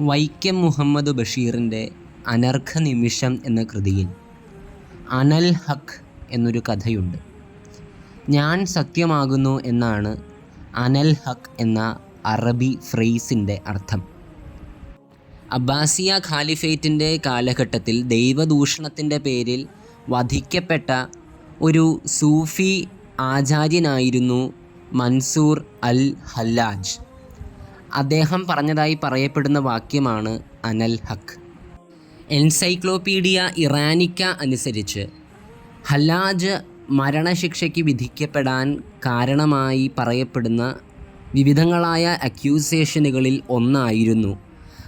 വൈക്കം മുഹമ്മദ് ബഷീറിന്റെ അനർഘ നിമിഷം എന്ന കൃതിയിൽ അനൽ ഹഖ് എന്നൊരു കഥയുണ്ട്. ഞാൻ സത്യമാകുന്നു എന്നാണ് അനൽ ഹഖ് എന്ന അറബി ഫ്രേസിന്റെ അർത്ഥം. അബ്ബാസിയ ഖാലിഫേറ്റിന്റെ കാലഘട്ടത്തിൽ ദൈവദൂഷണത്തിന്റെ പേരിൽ വധിക്കപ്പെട്ട ഒരു സൂഫി ആചാര്യനായിരുന്നു മൻസൂർ അൽ ഹല്ലാജ്. അദ്ദേഹം പറഞ്ഞതായി പറയപ്പെടുന്ന വാക്യമാണ് അനൽ ഹക്ക് എൻസൈക്ലോപീഡിയ ഇറാനിക്ക അനുസരിച്ച് ഹല്ലാജ് മരണശിക്ഷയ്ക്ക് വിധിക്കപ്പെടാൻ കാരണമായി പറയപ്പെടുന്ന വിവിധങ്ങളായ അക്യൂസേഷനുകളിൽ ഒന്നായിരുന്നു.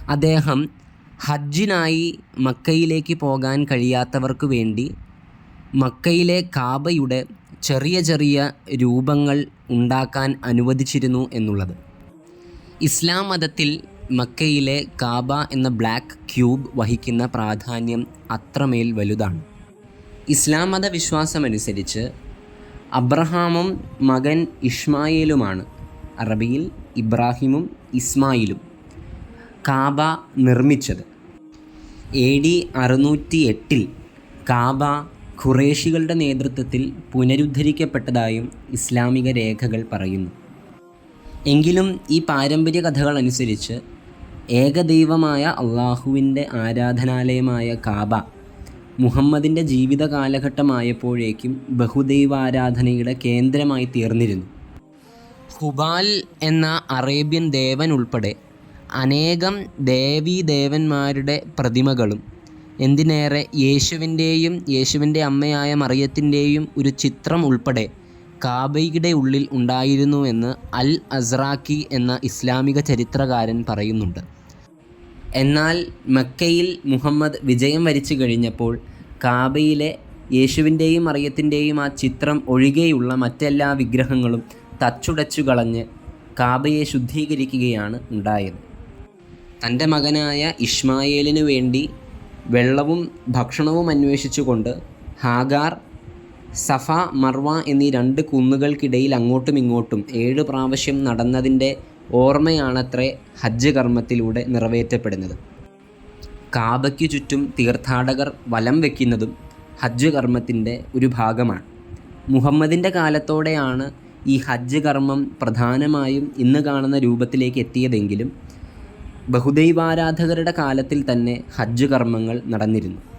അദ്ദേഹം ഹജ്ജിനായി മക്കയിലേക്ക് പോകാൻ കഴിയാത്തവർക്ക് വേണ്ടി മക്കയിലെ കാബയുടെ ചെറിയ ചെറിയ രൂപങ്ങൾ ഉണ്ടാക്കാൻ അനുവദിച്ചിരുന്നു എന്നുള്ളത്. ഇസ്ലാം മതത്തിൽ മക്കയിലെ കാബ എന്ന ബ്ലാക്ക് ക്യൂബ് വഹിക്കുന്ന പ്രാധാന്യം അത്രമേൽ വലുതാണ്. ഇസ്ലാം മത വിശ്വാസമനുസരിച്ച് അബ്രഹാമും മകൻ ഇഷ്മായിലുമാണ് അറബിയിൽ ഇബ്രാഹിമും ഇസ്മായിലും കാബ നിർമ്മിച്ചത്. എ ഡി അറുന്നൂറ്റി എട്ടിൽ കാബ ഖുറേഷികളുടെ നേതൃത്വത്തിൽ പുനരുദ്ധരിക്കപ്പെട്ടതായും ഇസ്ലാമിക രേഖകൾ പറയുന്നു. എങ്കിലും ഈ പാരമ്പര്യ കഥകൾ അനുസരിച്ച് ഏകദൈവമായ അള്ളാഹുവിന്റെ ആരാധനാലയമായ കാബ മുഹമ്മദിന്റെ ജീവിത കാലഘട്ടമായപ്പോഴേക്കും ബഹുദൈവാരാധനയുടെ കേന്ദ്രമായി തീർന്നിരുന്നു. ഹുബാൽ എന്ന അറേബ്യൻ ദേവൻ ഉൾപ്പെടെ അനേകം ദേവീ ദേവന്മാരുടെ പ്രതിമകളും എന്തിനേറെ യേശുവിന്റെയും യേശുവിന്റെ അമ്മയായ മറിയത്തിന്റെയും ഒരു ചിത്രം ഉൾപ്പെടെ കാബയുടെ ഉള്ളിൽ ഉണ്ടായിരുന്നുവെന്ന് അൽ അസ്റാഖി എന്ന ഇസ്ലാമിക ചരിത്രകാരൻ പറയുന്നുണ്ട്. എന്നാൽ മക്കയിൽ മുഹമ്മദ് വിജയം വരിച്ചു കഴിഞ്ഞപ്പോൾ കാബയിലെ യേശുവിന്റെയും അറിയത്തിന്റെയും ആ ചിത്രം ഒഴികെയുള്ള മറ്റെല്ലാ വിഗ്രഹങ്ങളും തച്ചുടച്ചു കളഞ്ഞ് കാബയെ ശുദ്ധീകരിക്കുകയാണ് ഉണ്ടായത്. തന്റെ മകനായ ഇഷ്മായേലിനു വേണ്ടി വെള്ളവും ഭക്ഷണവും അന്വേഷിച്ചുകൊണ്ട് ഹാഗാർ സഫ മർവ എന്നീ രണ്ട് കുന്നുകൾക്കിടയിൽ അങ്ങോട്ടും ഇങ്ങോട്ടും ഏഴ് പ്രാവശ്യം നടന്നതിന്റെ ഓർമ്മയാണത്രേ ഹജ്ജ് കർമ്മത്തിലൂടെ നിറവേറ്റപ്പെടുന്നത്. കാബയ്ക്ക് ചുറ്റും തീർത്ഥാടകർ വലം വയ്ക്കുന്നതും ഹജ്ജ് കർമ്മത്തിന്റെ ഒരു ഭാഗമാണ്. മുഹമ്മദിന്റെ കാലത്തോടെയാണ് ഈ ഹജ്ജ് കർമ്മം പ്രധാനമായും ഇന്ന് കാണുന്ന രൂപത്തിലേക്ക് എത്തിയതെങ്കിലും ബഹുദൈവാരാധകരുടെ കാലത്തിൽ തന്നെ ഹജ്ജ് കർമ്മങ്ങൾ നടന്നിരുന്നു.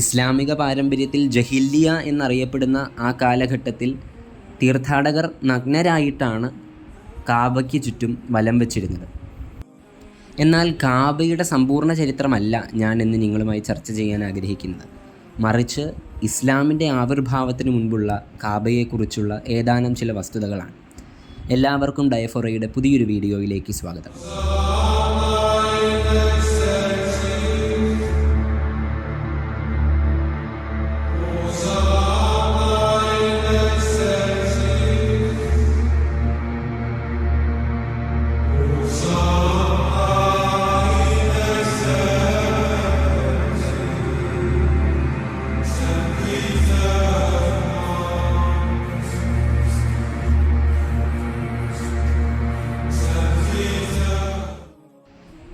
ഇസ്ലാമിക പാരമ്പര്യത്തിൽ ജഹില്ലിയ എന്നറിയപ്പെടുന്ന ആ കാലഘട്ടത്തിൽ തീർത്ഥാടകർ നഗ്നരായിട്ടാണ് കാബയ്ക്ക് ചുറ്റും വലം വച്ചിരുന്നത്. എന്നാൽ കാബയുടെ സമ്പൂർണ ചരിത്രമല്ല ഞാൻ ഇന്ന് നിങ്ങളുമായി ചർച്ച ചെയ്യാൻ ആഗ്രഹിക്കുന്നത്. മറിച്ച് ഇസ്ലാമിന്റെ ആവിർഭാവത്തിന് മുൻപുള്ള കാബയെക്കുറിച്ചുള്ള ഏതാനും ചില വസ്തുതകളാണ്. എല്ലാവർക്കും ഡയഫോറയുടെ പുതിയൊരു വീഡിയോയിലേക്ക് സ്വാഗതം.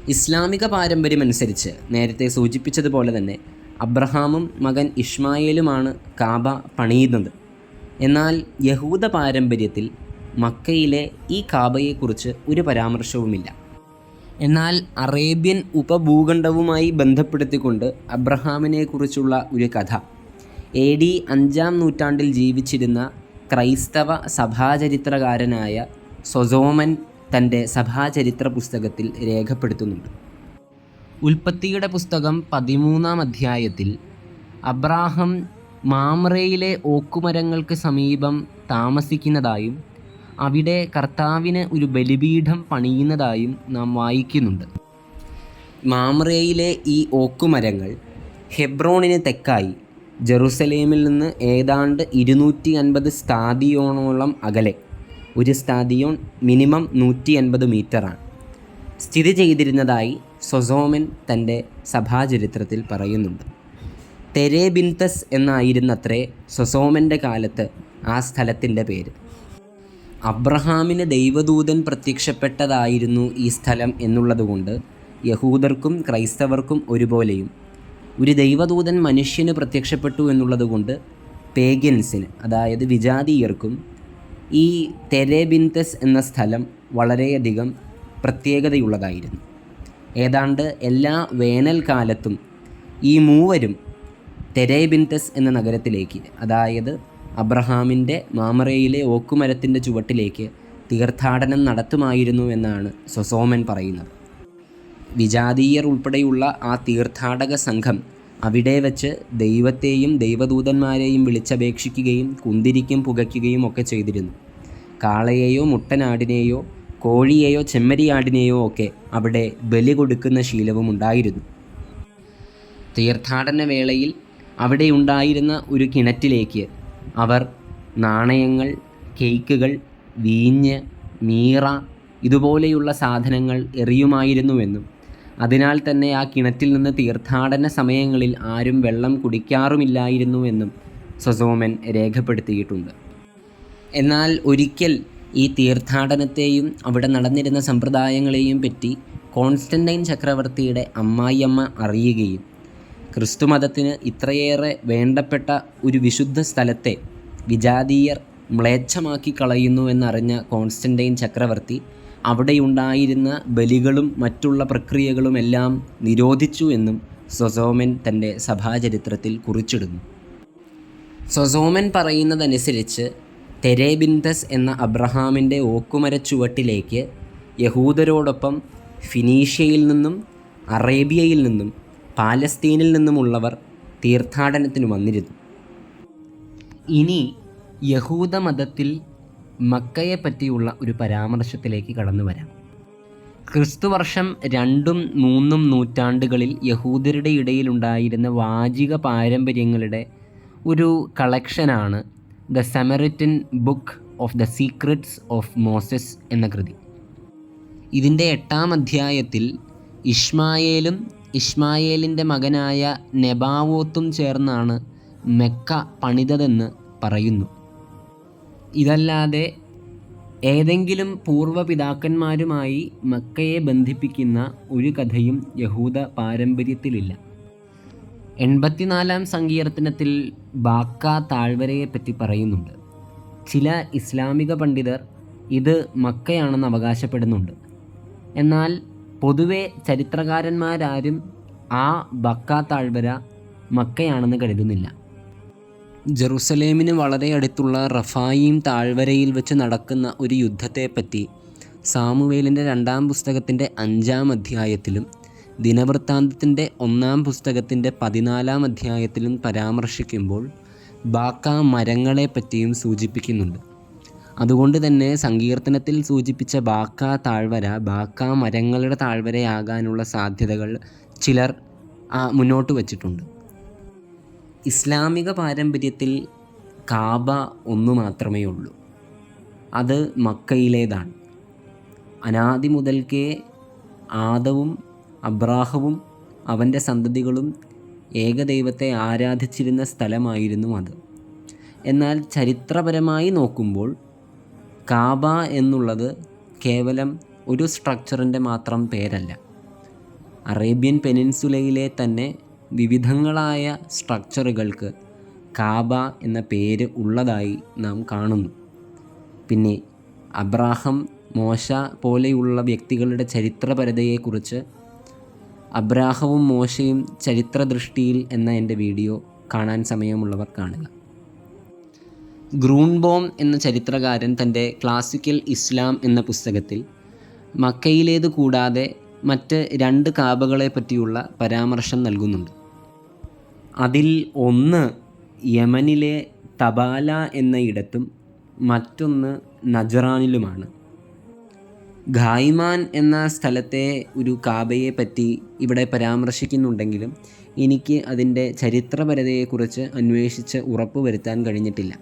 ഇസ്ലാമിക പാരമ്പര്യമനുസരിച്ച് നേരത്തെ സൂചിപ്പിച്ചതുപോലെ തന്നെ അബ്രഹാമും മകൻ ഇഷ്മായേലുമാണ് കാബ പണിയുന്നത്. എന്നാൽ യഹൂദ പാരമ്പര്യത്തിൽ മക്കയിലെ ഈ കാബയെക്കുറിച്ച് ഒരു പരാമർശവുമില്ല. എന്നാൽ അറേബ്യൻ ഉപഭൂഖണ്ഡവുമായി ബന്ധപ്പെടുത്തിക്കൊണ്ട് അബ്രഹാമിനെക്കുറിച്ചുള്ള ഒരു കഥ. എ ഡി അഞ്ചാം നൂറ്റാണ്ടിൽ ജീവിച്ചിരുന്ന ക്രൈസ്തവ സഭാചരിത്രകാരനായ സൊസോമൻ തന്റെ സഭാചരിത്ര പുസ്തകത്തിൽ രേഖപ്പെടുത്തുന്നുണ്ട്. ഉൽപ്പത്തിയുടെ പുസ്തകം പതിമൂന്നാം അധ്യായത്തിൽ അബ്രാഹം മാമ്രയിലെ ഓക്കുമരങ്ങൾക്ക് സമീപം താമസിക്കുന്നതായും അവിടെ കർത്താവിന് ഒരു ബലിപീഠം പണിയുന്നതായും നാം വായിക്കുന്നുണ്ട്. മാമ്രയിലെ ഈ ഓക്കുമരങ്ങൾ ഹെബ്രോണിന് തെക്കായി ജെറുസലേമിൽ നിന്ന് ഏതാണ്ട് ഇരുന്നൂറ്റി അൻപത് സ്ഥാതിയോണോളം അകലെ. ഒരു സ്റ്റാദിയോൺ മിനിമം നൂറ്റി അൻപത് മീറ്ററാണ്. സ്ഥിതി ചെയ്തിരുന്നതായി സൊസോമൻ തന്റെ സഭാചരിത്രത്തിൽ പറയുന്നുണ്ട്. തെരേബിൻതസ് എന്നായിരുന്നത്രേ സൊസോമന്റെ കാലത്ത് ആ സ്ഥലത്തിന്റെ പേര്. അബ്രഹാമിന് ദൈവദൂതൻ പ്രത്യക്ഷപ്പെട്ടതായിരുന്നു ഈ സ്ഥലം എന്നുള്ളതുകൊണ്ട് യഹൂദർക്കും ക്രൈസ്തവർക്കും ഒരുപോലെയും. ഒരു ദൈവദൂതൻ മനുഷ്യന് പ്രത്യക്ഷപ്പെട്ടു എന്നുള്ളതുകൊണ്ട് പേഗ്യൻസിന് അതായത് വിജാതീയർക്കും ഈ തെരേബിന്തസ് എന്ന സ്ഥലം വളരെയധികം പ്രത്യേകതയുള്ളതായിരുന്നു. ഏതാണ്ട് എല്ലാ വേനൽക്കാലത്തും ഈ മൂവരും തെരേബിന്തസ് എന്ന നഗരത്തിലേക്ക് അതായത് അബ്രഹാമിന്റെ മാമറയിലെ ഓക്കുമരത്തിന്റെ ചുവട്ടിലേക്ക് തീർത്ഥാടനം നടത്തുമായിരുന്നു എന്നാണ് സൊസോമൻ പറയുന്നത്. വിജാതീയർ ഉൾപ്പെടെയുള്ള ആ തീർത്ഥാടക സംഘം അവിടെ വെച്ച് ദൈവത്തെയും ദൈവദൂതന്മാരെയും വിളിച്ചപേക്ഷിക്കുകയും കുന്തിരിക്കും പുകയ്ക്കുകയും ഒക്കെ ചെയ്തിരുന്നു. കാളയെയോ മുട്ടനാടിനെയോ കോഴിയെയോ ചെമ്മരിയാടിനെയോ ഒക്കെ അവിടെ ബലി കൊടുക്കുന്ന ശീലവും ഉണ്ടായിരുന്നു. തീർത്ഥാടന വേളയിൽ അവിടെ ഉണ്ടായിരുന്ന ഒരു കിണറ്റിലേക്ക് അവർ നാണയങ്ങൾ കേക്കുകൾ വീഞ്ഞ് മീറ ഇതുപോലെയുള്ള സാധനങ്ങൾ എറിയുമായിരുന്നുവെന്നും അതിനാൽ തന്നെ ആ കിണറ്റിൽ നിന്ന് തീർത്ഥാടന സമയങ്ങളിൽ ആരും വെള്ളം കുടിക്കാറുമില്ലായിരുന്നുവെന്നും സൊസോമൻ രേഖപ്പെടുത്തിയിട്ടുണ്ട്. എന്നാൽ ഒരിക്കൽ ഈ തീർത്ഥാടനത്തെയും അവിടെ നടന്നിരുന്ന സമ്പ്രദായങ്ങളെയും പറ്റി കോൺസ്റ്റന്റൈൻ ചക്രവർത്തിയുടെ അമ്മായിയമ്മ അറിയുകയും ക്രിസ്തുമതത്തിന് ഇത്രയേറെ വേണ്ടപ്പെട്ട ഒരു വിശുദ്ധ സ്ഥലത്തെ വിജാതീയർ മ്ലേച്ഛമാക്കി കളയുന്നു എന്നറിഞ്ഞ കോൺസ്റ്റന്റൈൻ ചക്രവർത്തി അവിടെയുണ്ടായിരുന്ന ബലികളും മറ്റുള്ള പ്രക്രിയകളുമെല്ലാം നിരോധിച്ചു എന്നും സൊസോമൻ തന്റെ സഭാചരിത്രത്തിൽ കുറിച്ചിടുന്നു. സൊസോമൻ പറയുന്നതനുസരിച്ച് തെരേബിന്തസ് എന്ന അബ്രഹാമിന്റെ ഓക്കുമരച്ചുവട്ടിലേക്ക് യഹൂദരോടൊപ്പം ഫിനീഷ്യയിൽ നിന്നും അറേബ്യയിൽ നിന്നും പാലസ്തീനിൽ നിന്നുമുള്ളവർ തീർത്ഥാടനത്തിന് വന്നിരുന്നു. ഇനി യഹൂദ മതത്തിൽ മക്കയെ പറ്റിയുള്ള ഒരു പരാമർശത്തിലേക്ക് കടന്നു വരാം. ക്രിസ്തുവർഷം രണ്ടും മൂന്നും നൂറ്റാണ്ടുകളിൽ യഹൂദരുടെ ഇടയിലുണ്ടായിരുന്ന വാചിക പാരമ്പര്യങ്ങളുടെ ഒരു കളക്ഷനാണ് the Samaritan book of the secrets of Moses എന്ന കൃതി. ഇതിന്റെ എട്ടാം അധ്യായത്തിൽ ഇഷ്മായേലും ഇഷ്മായേലിന്റെ മകനായ നെബാവോത്തും ചേർന്നാണ് മെക്ക പണിതതെന്ന് പറയുന്നു. ഇതല്ലാതെ ഏതെങ്കിലും പൂർവപിതാക്കന്മാരുമായി മക്കയെ ബന്ധിപ്പിക്കുന്ന ഒരു കഥയും യഹൂദ പാരമ്പര്യത്തിലില്ല. എൺപത്തിനാലാം സങ്കീർത്തനത്തിൽ ബാക്ക താഴ്വരയെപ്പറ്റി പറയുന്നുണ്ട്. ചില ഇസ്ലാമിക പണ്ഡിതർ ഇത് മക്കയാണെന്ന് അവകാശപ്പെടുന്നുണ്ട്. എന്നാൽ പൊതുവെ ചരിത്രകാരന്മാരാരും ആ ബക്ക താഴ്വര മക്കയാണെന്ന് കരുതുന്നില്ല. ജെറുസലേമിന് വളരെ അടുത്തുള്ള റഫായിം താഴ്വരയിൽ വെച്ച് നടക്കുന്ന ഒരു യുദ്ധത്തെപ്പറ്റി സാമുവേലിന്റെ രണ്ടാം പുസ്തകത്തിന്റെ അഞ്ചാം അധ്യായത്തിലും ദിനവൃത്താന്തത്തിന്റെ ഒന്നാം പുസ്തകത്തിന്റെ പതിനാലാം അധ്യായത്തിലും പരാമർശിക്കുമ്പോൾ ബാക്ക മരങ്ങളെപ്പറ്റിയും സൂചിപ്പിക്കുന്നുണ്ട്. അതുകൊണ്ട് തന്നെ സങ്കീർത്തനത്തിൽ സൂചിപ്പിച്ച ബാക്ക താഴ്വര ബാക്ക മരങ്ങളുടെ താഴ്വരയാകാനുള്ള സാധ്യതകൾ ചിലർ മുന്നോട്ട് വച്ചിട്ടുണ്ട്. ഇസ്ലാമിക പാരമ്പര്യത്തിൽ കാബ ഒന്നു മാത്രമേ ഉള്ളൂ. അത് മക്കയിലേതാണ്. അനാദി മുതൽക്കേ ആദവും അബ്രാഹവും അവന്റെ സന്തതികളും ഏകദൈവത്തെ ആരാധിച്ചിരുന്ന സ്ഥലമായിരുന്നു അത്. എന്നാൽ ചരിത്രപരമായി നോക്കുമ്പോൾ കാബ എന്നുള്ളത് കേവലം ഒരു സ്ട്രക്ചറിന്റെ മാത്രം പേരല്ല. അറേബ്യൻ പെനിൻസുലയിലെ തന്നെ വിവിധങ്ങളായ സ്ട്രക്ചറുകൾക്ക് കാബ എന്ന പേര് ഉള്ളതായി നാം കാണുന്നു. പിന്നെ അബ്രാഹം മോശ പോലെയുള്ള വ്യക്തികളുടെ ചരിത്രപരതയെക്കുറിച്ച് അബ്രാഹവും മോശയും ചരിത്രദൃഷ്ടിയിൽ എന്ന എന്റെ വീഡിയോ കാണാൻ സമയമുള്ളവർ കാണുക. ഗ്രൂൺബോം എന്ന ചരിത്രകാരൻ തന്റെ ക്ലാസിക്കൽ ഇസ്ലാം എന്ന പുസ്തകത്തിൽ മക്കയിലേത് കൂടാതെ മറ്റ് രണ്ട് കാബകളെ പറ്റിയുള്ള പരാമർശം നൽകുന്നുണ്ട്. അതിൽ ഒന്ന് യമനിലെ തബാല എന്ന ഇടത്തും മറ്റൊന്ന് നജറാനിലുമാണ്. ഖായ്മാൻ എന്ന സ്ഥലത്തെ ഒരു കാബയെ പറ്റി ഇവിടെ പരാമർശിക്കുന്നുണ്ടെങ്കിലും എനിക്ക് അതിന്റെ ചരിത്രപരതയെക്കുറിച്ച് അന്വേഷിച്ച് ഉറപ്പ് വരുത്താൻ കഴിഞ്ഞിട്ടില്ല.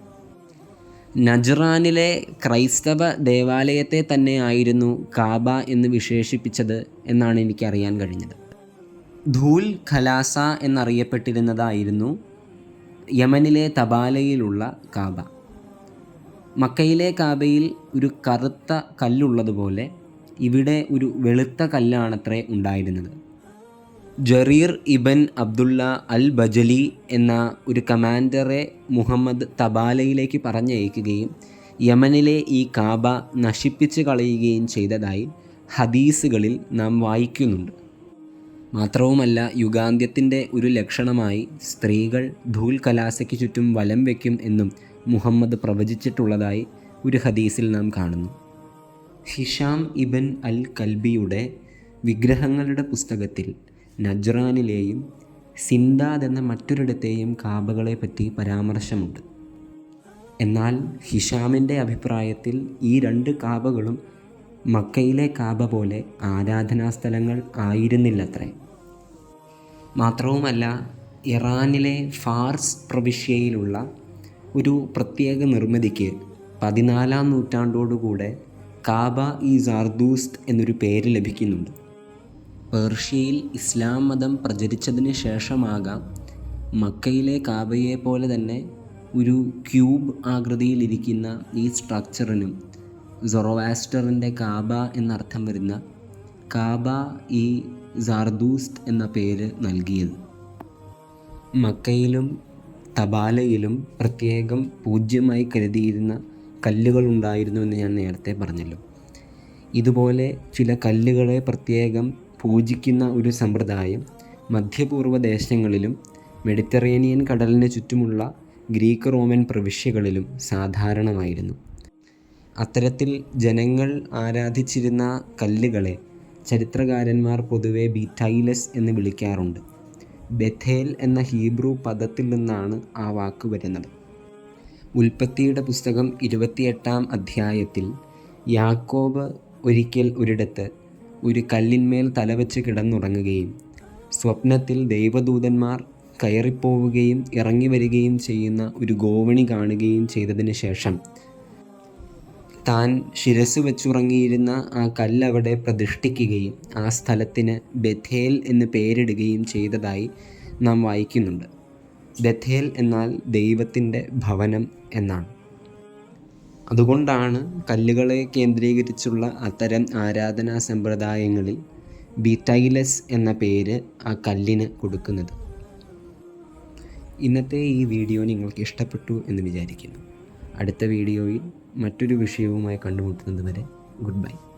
നജ്റാനിലെ ക്രൈസ്തവ ദേവാലയത്തെ തന്നെ ആയിരുന്നു കാബ എന്ന് വിശേഷിപ്പിച്ചത് എന്നാണ് എനിക്കറിയാൻ കഴിഞ്ഞത്. ധൂൽ ഖലാസ എന്നറിയപ്പെട്ടിരുന്നതായിരുന്നു യമനിലെ തബാലയിലുള്ള കാബ. മക്കയിലെ കാബയിൽ ഒരു കറുത്ത കല്ലുള്ളതുപോലെ ഇവിടെ ഒരു വെളുത്ത കല്ലാണത്രേ ഉണ്ടായിരുന്നത്. ജറീർ ഇബൻ അബ്ദുള്ള അൽ ബജലി എന്ന ഒരു കമാൻഡറെ മുഹമ്മദ് തബാലയിലേക്ക് പറഞ്ഞയക്കുകയും യമനിലെ ഈ കാബ നശിപ്പിച്ച് കളയുകയും ചെയ്തതായി ഹദീസുകളിൽ നാം വായിക്കുന്നുണ്ട്. മാത്രവുമല്ല യുഗാന്ത്യത്തിന്റെ ഒരു ലക്ഷണമായി സ്ത്രീകൾ ധൂൽ കലാസയ്ക്ക് ചുറ്റും വലം വയ്ക്കും എന്നും മുഹമ്മദ് പ്രവചിച്ചിട്ടുള്ളതായി ഒരു ഹദീസിൽ നാം കാണുന്നു. ഹിഷാം ഇബൻ അൽ കൽബിയുടെ വിഗ്രഹങ്ങളുടെ പുസ്തകത്തിൽ നജ്റാനിലെയും സിന്ദാദ് എന്ന മറ്റൊരിടത്തെയും കാബകളെ പറ്റി പരാമർശമുണ്ട്. എന്നാൽ ഹിഷാമിന്റെ അഭിപ്രായത്തിൽ ഈ രണ്ട് കാബകളും മക്കയിലെ കാബ പോലെ ആരാധനാ സ്ഥലങ്ങൾ ആയിരുന്നില്ലത്രേ. മാത്രവുമല്ല ഇറാനിലെ ഫാർസ് പ്രവിശ്യയിലുള്ള ഒരു പ്രത്യേക നിർമ്മിതിക്ക് പതിനാലാം നൂറ്റാണ്ടോടുകൂടെ കാബ ഈ സാർദൂസ്ത് എന്നൊരു പേര് ലഭിക്കുന്നുണ്ട്. പേർഷ്യയിൽ ഇസ്ലാം മതം പ്രചരിച്ചതിന് ശേഷമാകാം മക്കയിലെ കാബയെ പോലെ തന്നെ ഒരു ക്യൂബ് ആകൃതിയിലിരിക്കുന്ന ഈ സ്ട്രക്ചറിനും സൊറോവാസ്റ്ററിന്റെ കാബ എന്നർത്ഥം വരുന്ന കാബ ഈ സാർദൂസ്റ്റ് എന്ന പേര് നൽകിയത്. മക്കയിലും തബാലയിലും പ്രത്യേകം പൂജ്യമായി കരുതിയിരുന്ന കല്ലുകൾ ഉണ്ടായിരുന്നു എന്ന് ഞാൻ നേരത്തെ പറഞ്ഞല്ലോ. ഇതുപോലെ ചില കല്ലുകളെ പ്രത്യേകം പൂജിക്കുന്ന ഒരു സമ്പ്രദായം മധ്യപൂർവ ദേശങ്ങളിലും മെഡിറ്ററേനിയൻ കടലിന് ചുറ്റുമുള്ള ഗ്രീക്ക് റോമൻ പ്രവിശ്യകളിലും സാധാരണമായിരുന്നു. അത്തരത്തിൽ ജനങ്ങൾ ആരാധിച്ചിരുന്ന കല്ലുകളെ ചരിത്രകാരന്മാർ പൊതുവെ ബീറ്റൈലസ് എന്ന് വിളിക്കാറുണ്ട്. ബഥേൽ എന്ന ഹീബ്രു പദത്തിൽ നിന്നാണ് ആ വാക്ക് വരുന്നത്. ഉൽപ്പത്തിയുടെ പുസ്തകം ഇരുപത്തിയെട്ടാം അധ്യായത്തിൽ യാക്കോബ് ഒരിക്കൽ ഒരിടത്ത് ഒരു കല്ലിന്മേൽ തലവെച്ച് കിടന്നുറങ്ങുകയും സ്വപ്നത്തിൽ ദൈവദൂതന്മാർ കയറിപ്പോവുകയും ഇറങ്ങി വരികയും ചെയ്യുന്ന ഒരു ഗോവണി കാണുകയും ചെയ്തതിന് ശേഷം താൻ ശിരസ് വെച്ചുറങ്ങിയിരുന്ന ആ കല്ലവിടെ പ്രതിഷ്ഠിക്കുകയും ആ സ്ഥലത്തിന് ബഥേൽ എന്ന് പേരിടുകയും ചെയ്തതായി നാം വായിക്കുന്നുണ്ട്. ബഥേൽ എന്നാൽ ദൈവത്തിന്റെ ഭവനം എന്നാണ്. അതുകൊണ്ടാണ് കല്ലുകളെ കേന്ദ്രീകരിച്ചുള്ള അത്തരം ആരാധനാ സമ്പ്രദായങ്ങളിൽ ബീറ്റൈലസ് എന്ന പേര് ആ കല്ലിന് കൊടുക്കുന്നത്. ഇന്നത്തെ ഈ വീഡിയോ നിങ്ങൾക്ക് ഇഷ്ടപ്പെട്ടു എന്ന് വിചാരിക്കുന്നു. അടുത്ത വീഡിയോയിൽ മറ്റൊരു വിഷയവുമായി കണ്ടുമുട്ടുന്നത് വരെ ഗുഡ് ബൈ.